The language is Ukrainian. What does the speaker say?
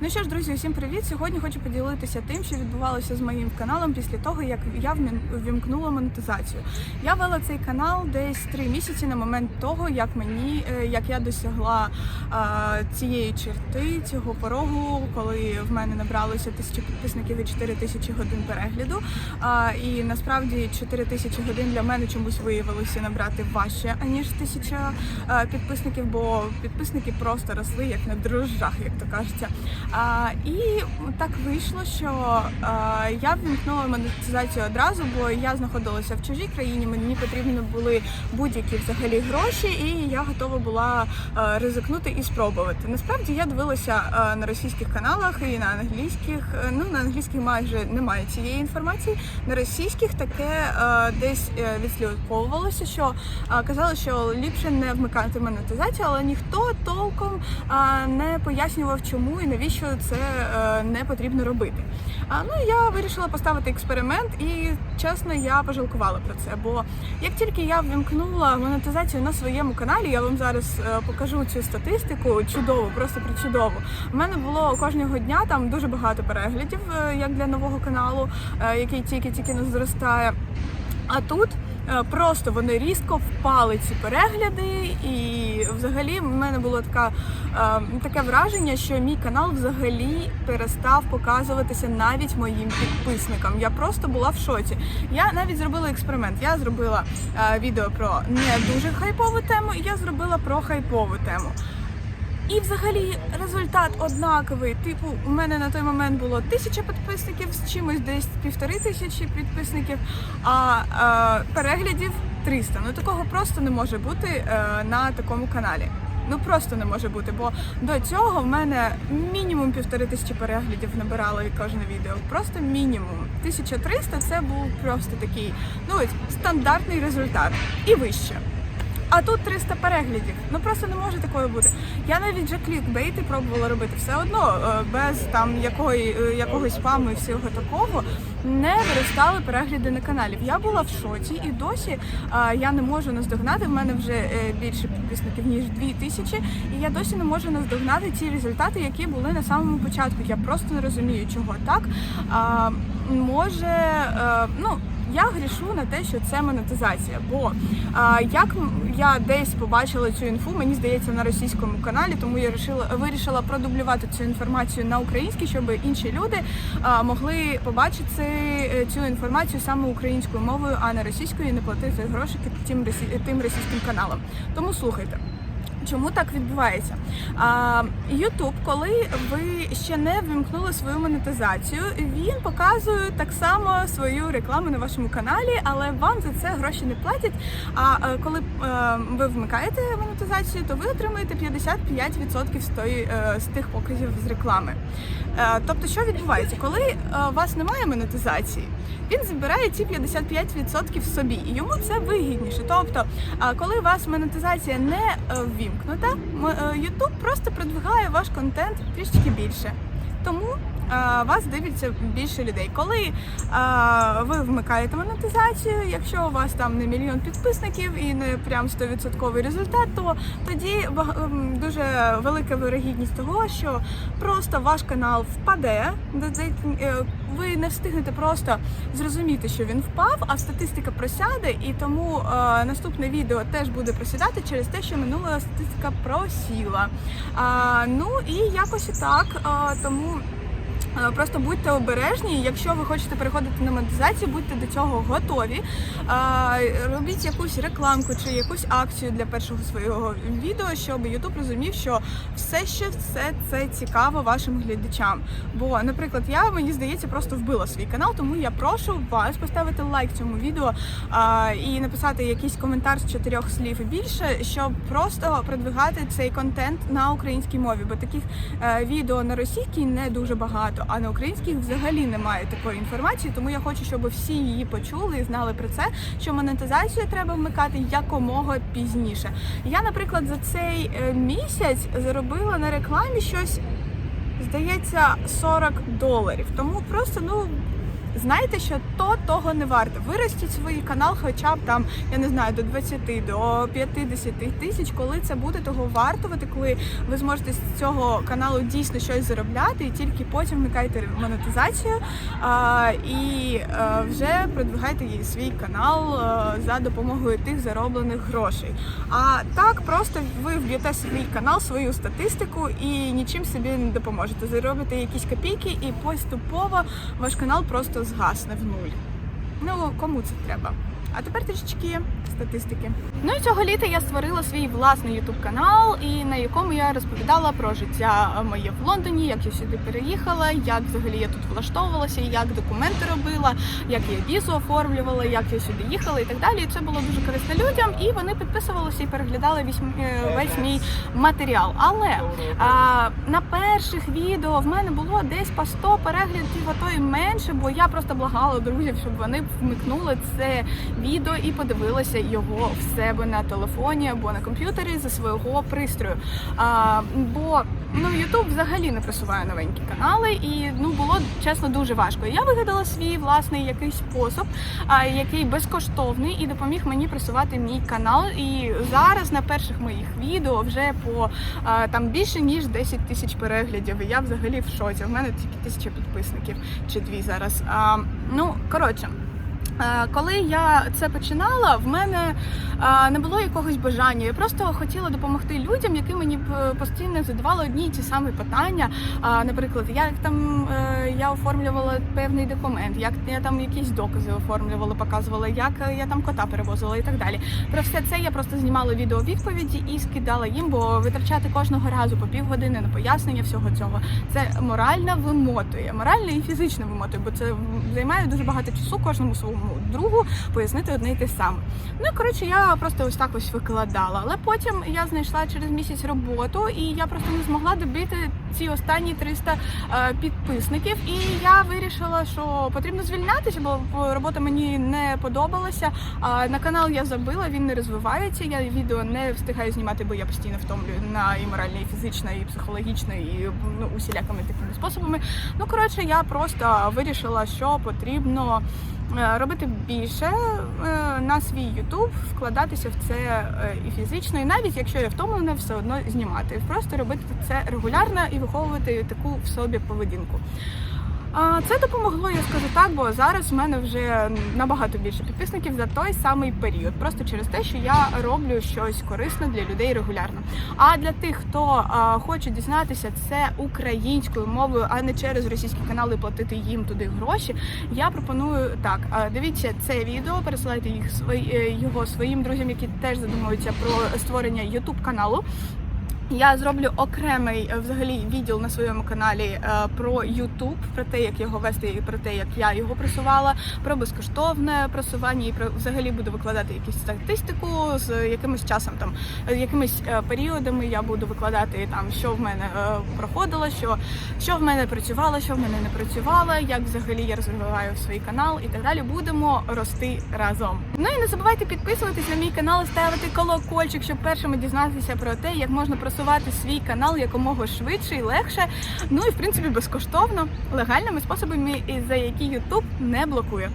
Ну що ж, друзі, усім привіт! Сьогодні хочу поділитися тим, що відбувалося з моїм каналом після того, як я ввімкнула монетизацію. Я вела цей канал десь три місяці на момент того, як мені е, як я досягла е, цієї черти, цього порогу, коли в мене набралося тисячі підписників і 4 тисячі годин перегляду. А, і насправді 4 тисячі годин для мене чомусь виявилося набрати важче аніж тисяча е, підписників, бо підписники просто росли як на дрожжах, як то кажеться. А, і так вийшло, що а, я ввімкнула монетизацію одразу, бо я знаходилася в чужій країні. Мені потрібні були будь-які взагалі гроші, і я готова була а, ризикнути і спробувати. Насправді я дивилася а, на російських каналах і на англійських. Е, Ну на англійських майже немає цієї інформації. На російських таке а, десь е, відслідковувалося, що а, казали, що ліпше не вмикати монетизацію, але ніхто толком а, не пояснював, чому і навіщо це е, не потрібно робити. А, ну я вирішила поставити експеримент, і чесно, я пожалкувала про це. Бо як тільки я ввімкнула монетизацію на своєму каналі, я вам зараз е, покажу цю статистику чудову, просто причудову. У мене було кожного дня там дуже багато переглядів, е, як для нового каналу, який тільки-тільки не зростає. А тут е, просто вони різко впали ці перегляди, і взагалі в мене було така, е, таке враження, що мій канал взагалі перестав показуватися навіть моїм підписникам. Я просто була в шоці. Я навіть зробила експеримент. Я зробила е, відео про не дуже хайпову тему, і я зробила про хайпову тему. І взагалі результат однаковий. Типу, у мене на той момент було тисяча підписників з чимось десь півтори тисячі підписників, а е, переглядів 300. Ну такого просто не може бути е, на такому каналі. Ну просто не може бути, бо до цього в мене мінімум півтори тисячі переглядів набирало кожне відео. Просто мінімум. 1300 це був просто такий, ну стандартний результат і вище. А тут 300 переглядів. Ну просто не може такого бути. Я навіть вже клікбейти пробувала робити все одно, е, без там якої, е, якогось спаму і всього такого. Не виростали перегляди на каналі. Я була в шоці і досі е, я не можу наздогнати. В мене вже більше підписників ніж 2000, і я досі не можу наздогнати ті результати, які були на самому початку. Я просто не розумію, чого так. Може, ну. Я грішу на те, що це монетизація. Бо а, як я десь побачила цю інфу, мені здається, на російському каналі, тому я вирішила, вирішила продублювати цю інформацію на українській, щоб інші люди а, могли побачити е, цю інформацію саме українською мовою, а не російською, і не платити гроші тим, тим російським каналам. Тому слухайте. Чому так відбувається? YouTube, коли ви ще не ввімкнули свою монетизацію, він показує так само свою рекламу на вашому каналі, але вам за це гроші не платять. А е, коли е, ви вмикаєте монетизацію, то ви отримуєте 55% з, тої, е, з тих показів з реклами. Тобто, що відбувається, коли у вас немає монетизації, він збирає ці 55% собі, і йому це вигідніше. Тобто, коли у вас монетизація не е, ввімкнута, е, YouTube просто продвигає ваш контент трішки більше. Тому а, вас дивиться більше людей. Коли а, ви вмикаєте монетизацію, якщо у вас там не мільйон підписників і не прям 100% результат, то тоді ем, дуже велика вирогідність того, що просто ваш канал впаде. де- де- е, Ви не встигнете просто зрозуміти, що він впав, а статистика просяде, і тому е, наступне відео теж буде просідати через те, що минула статистика просіла. Ну і якось і так. Тому. Е, Просто будьте обережні, якщо ви хочете переходити на монетизацію, будьте до цього готові. Робіть якусь рекламку чи якусь акцію для першого свого відео, щоб YouTube розумів, що все ще все це цікаво вашим глядачам. Бо, наприклад, я мені здається просто вбила свій канал, тому я прошу вас поставити лайк цьому відео і написати якийсь коментар з чотирьох слів і більше, щоб просто продвигати цей контент на українській мові, бо таких е, відео на російській не дуже багато, а на українській взагалі немає такої інформації. Тому я хочу, щоб всі її почули і знали про це, що монетизацію треба вмикати якомога пізніше. Я, наприклад, за цей е, місяць заробила на рекламі щось, здається, 40 доларів. Тому просто ну. Знайте, що то того не варто. Виростіть свій канал, хоча б там, я не знаю, до 20, до 50 тисяч, коли це буде того вартувати, коли ви зможете з цього каналу дійсно щось заробляти, і тільки потім вмикайте монетизацію а, і е, вже продвигайте її свій канал е, за допомогою тих зароблених грошей. А так просто ви вб'єте свій канал, свою статистику і нічим собі не допоможете. Заробите якісь копійки, і поступово ваш канал просто згасне в нуль. Ну кому це треба? А тепер трішечки статистики. Ну і цього літа я створила свій власний ютуб канал, і на якому я розповідала про життя моє в Лондоні, як я сюди переїхала, як взагалі я тут влаштовувалася, як документи робила, як я візу оформлювала, як я сюди їхала і так далі. І це було дуже корисно людям, і вони підписувалися і переглядали весь, е, весь мій матеріал. Але а, на перших відео в мене було десь по 100 переглядів, а то і менше, бо я просто благала друзів, щоб вони вмикнули це відео і подивилися його в себе на телефоні або на комп'ютері за свого пристрою. А, бо ну YouTube взагалі не просуває новенькі канали, і ну було чесно дуже важко. Я вигадала свій власний якийсь спосіб, а, який безкоштовний і допоміг мені просувати мій канал. І зараз на перших моїх відео вже по а, там більше ніж 10 тисяч переглядів. Я взагалі в шоці. У мене тільки тисяча підписників чи дві зараз. А, ну коротше. Е, Коли я це починала, в мене е, не було якогось бажання. Я просто хотіла допомогти людям, які мені е, постійно задавали одні й ті самі питання. Наприклад, як там я оформлювала певний документ, як я там якісь докази оформлювала, показувала, як я там кота перевозила і так далі. Про все це я просто знімала відео відповіді і скидала їм, бо витрачати кожного разу по півгодини на пояснення всього цього це морально вимотує, морально і фізично вимотує, бо це займає дуже багато часу кожному своєму другу пояснити одне й те саме. Ну коротше, я просто ось так ось викладала. Але потім я знайшла через місяць роботу, і я просто не змогла добити ці останні 300 е, підписників. І я вирішила, що потрібно звільнятися, бо робота мені не подобалася. На канал я забила, він не розвивається. Я відео не встигаю знімати, бо я постійно втомлюю на і морально, і фізично, і психологічно, і ну усілякими такими способами. Ну коротше, я просто вирішила, що потрібно. е, Робити більше е, на свій Ютуб, вкладатися в це і фізично, і навіть якщо я втомлена, все одно знімати. Просто робити це регулярно і виховувати таку в собі поведінку. Це допомогло, я скажу так, бо зараз в мене вже набагато більше підписників за той самий період, просто через те, що я роблю щось корисне для людей регулярно. А для тих, хто а, хоче дізнатися це українською мовою, а не через російські канали платити їм туди гроші, я пропоную так: дивіться це відео, пересилайте їх свої е, його своїм друзям, які теж задумуються про створення youtube каналу. Я зроблю окремий е, взагалі відділ на своєму каналі е, про YouTube, про те, як його вести, і про те, як я його просувала, про безкоштовне просування і про взагалі буду викладати якусь статистику з якимось часом, там е, якимись періодами я буду викладати там, що в мене проходило, що, що в мене працювало, що в мене не працювало, як взагалі я розвиваю свій канал і так далі. Будемо рости разом. Ну і не забувайте підписуватись на мій канал, ставити колокольчик, щоб першими дізнатися про те, як можна просувати свій канал якомога швидше і легше. Ну і в принципі безкоштовно, легальними способами, за які YouTube не блокує.